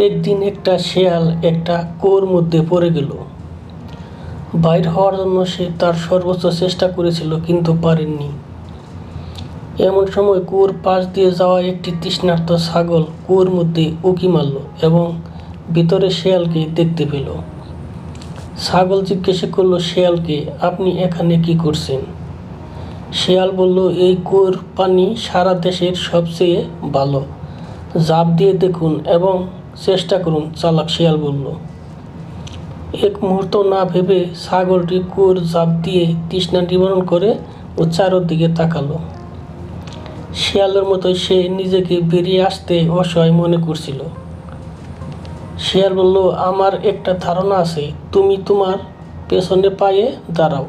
একদিন একটা শেয়াল একটা কুয়োর মধ্যে পড়ে গেল। বাইর হওয়ার জন্য সে তার সর্বোচ্চ চেষ্টা করেছিল, কিন্তু পারেননি। এমন সময় কুয়োর পাশ দিয়ে যাওয়া একটি তৃষ্ণার্ত ছাগল কুয়োর মধ্যে উঁকি মারল এবং ভিতরে শেয়ালকে দেখতে পেল। ছাগল জিজ্ঞাসা করল, শেয়ালকে, আপনি এখানে কি করছেন? শেয়াল বলল, এই কুয়োর পানি সারা দেশের সবচেয়ে ভালো। জাপ দিয়ে দেখুন এবং চেষ্টা করুন, চালাক শিয়াল বলল। এক মুহূর্ত না ভেবে ছাগলটি কুয়োর জাপ দিয়ে তৃষ্ণা নিবারণ করে ও চারোদিকে তাকালো। শিয়ালের মতো সে নিজেকে বেরিয়ে আসতে অসহায় মনে করছিল। শিয়াল বলল, আমার একটা ধারণা আছে, তুমি তোমার পেছনে পায়ে দাঁড়াও।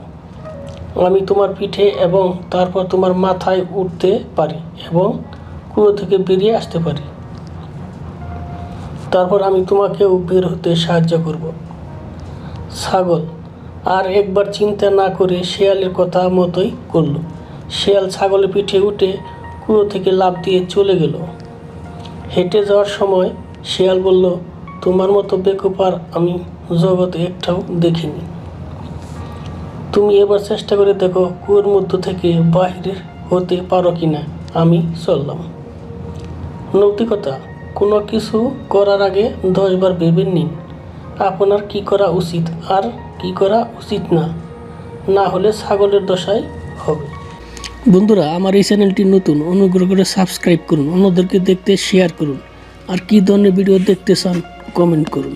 আমি তোমার পিঠে এবং তারপর তোমার মাথায় উঠতে পারি এবং কুয়ো থেকে বেরিয়ে আসতে পারি। তারপর আমি তোমাকেও বের হতে সাহায্য করব। ছাগল, আর একবার চিন্তা না করে শেয়ালের কথা মতোই করল। শেয়াল ছাগলের পিঠে উঠে কুয়ো থেকে লাফ দিয়ে চলে গেল। হেঁটে যাওয়ার সময় শেয়াল বলল, তোমার মতো বেকুপার আমি জগতে একটাও দেখিনি। তুমি এবার চেষ্টা করে দেখো কুয়োর মধ্য থেকে বাহিরে হতে পারো কিনা। আমি চললাম। নৈতিকতা কোনো কিছু করার আগে দশবার ভেবে নিন, আপনার কি করা উচিত আর কি করা উচিত না? না হলে ছাগলের দশায় হবে। বন্ধুরা, আমার এই চ্যানেলটি নতুন, অনুগ্রহ করে সাবস্ক্রাইব করুন, অন্যদেরকে দেখতে শেয়ার করুন। আর কি ধরনের ভিডিও দেখতে চান, কমেন্ট করুন।